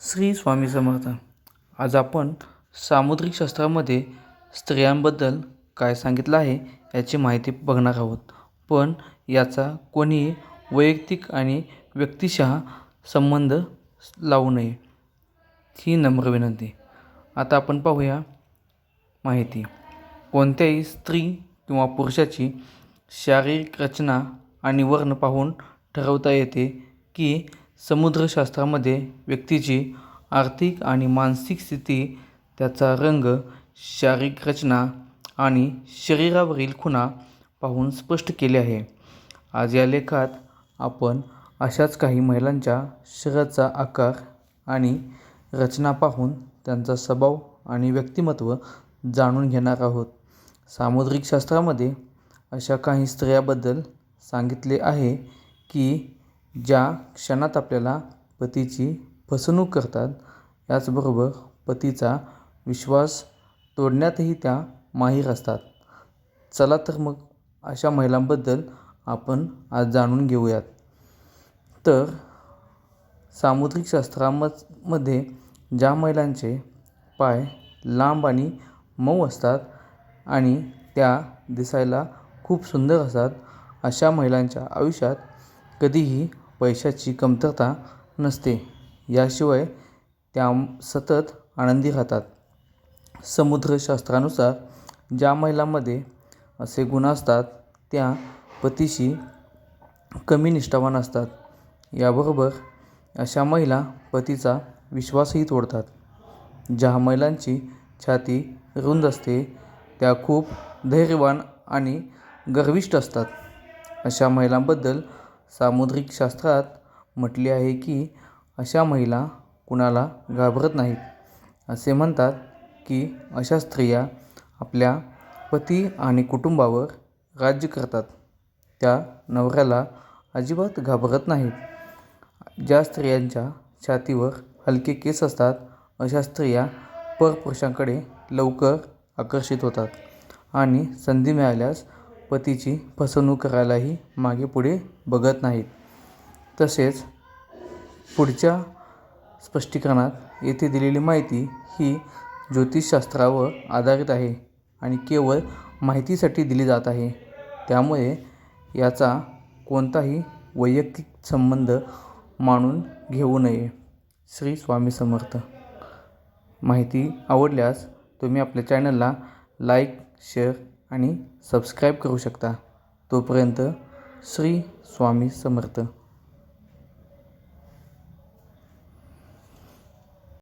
श्री स्वामी समर्थ. आज आपण सामुद्रिक शास्त्रामध्ये स्त्रियांबद्दल काय सांगितलं आहे याची माहिती बघणार आहोत. पण याचा कोणीही वैयक्तिक आणि व्यक्तिशः संबंध लावू नये ही नम्र विनंती. आता आपण पाहूया माहिती. कोणत्याही स्त्री किंवा पुरुषाची शारीरिक रचना आणि वर्ण पाहून ठरवता येते की समुद्रशास्त्रामध्ये व्यक्तीची आर्थिक आणि मानसिक स्थिती त्याचा रंग शारीरिक रचना आणि शरीरावरील खुणा पाहून स्पष्ट केले आहे. आज या लेखात आपण अशाच काही महिलांच्या शरीराचा आकार आणि रचना पाहून त्यांचा स्वभाव आणि व्यक्तिमत्व जाणून घेणार आहोत. सामुद्रिक शास्त्रामध्ये अशा काही स्त्रियाबद्दल सांगितले आहे की ज्या क्षणात आपल्याला पतीची फसवणूक करतात याचबरोबर पतीचा विश्वास तोडण्यातही त्या माहीर असतात. चला तर मग अशा महिलांबद्दल आपण आज जाणून घेऊयात. तर सामुद्रिक शास्त्राममध्ये ज्या महिलांचे पाय लांब आणि मऊ असतात आणि त्या दिसायला खूप सुंदर असतात अशा महिलांच्या आयुष्यात कधीही पैशाची कमतरता नसते. याशिवाय त्या सतत आनंदी राहतात. समुद्रशास्त्रानुसार ज्या महिलांमध्ये असे गुण असतात त्या पतीशी कमी निष्ठावान असतात. याबरोबर अशा महिला पतीचा विश्वासही तोडतात. ज्या महिलांची छाती रुंद असते त्या खूप धैर्यवान आणि गर्विष्ठ असतात. अशा महिलांबद्दल सामुद्रिक शास्त्रात म्हटले आहे की अशा महिला कुणाला घाबरत नाहीत. असे म्हणतात की अशा स्त्रिया आपल्या पती आणि कुटुंबावर राज्य करतात. त्या नवऱ्याला अजिबात घाबरत नाहीत. ज्या स्त्रियांच्या छातीवर हलके केस असतात अशा स्त्रिया परपुरुषांकडे लवकर आकर्षित होतात आणि संधी मिळाल्यास पतीची फसवणूक करायलाही मागे पुढे बघत नाहीत. तसेच पुढच्या स्पष्टीकरणात येथे दिलेली माहिती ही ज्योतिषशास्त्रावर आधारित आहे आणि केवळ माहितीसाठी दिली जात आहे. त्यामुळे याचा कोणताही वैयक्तिक संबंध मानून घेऊ नये. श्री स्वामी समर्थ. माहिती आवडल्यास तुम्ही आपल्या चॅनलला लाईक शेअर आणि सबस्क्राईब करू शकता. तोपर्यंत श्री स्वामी समर्थ.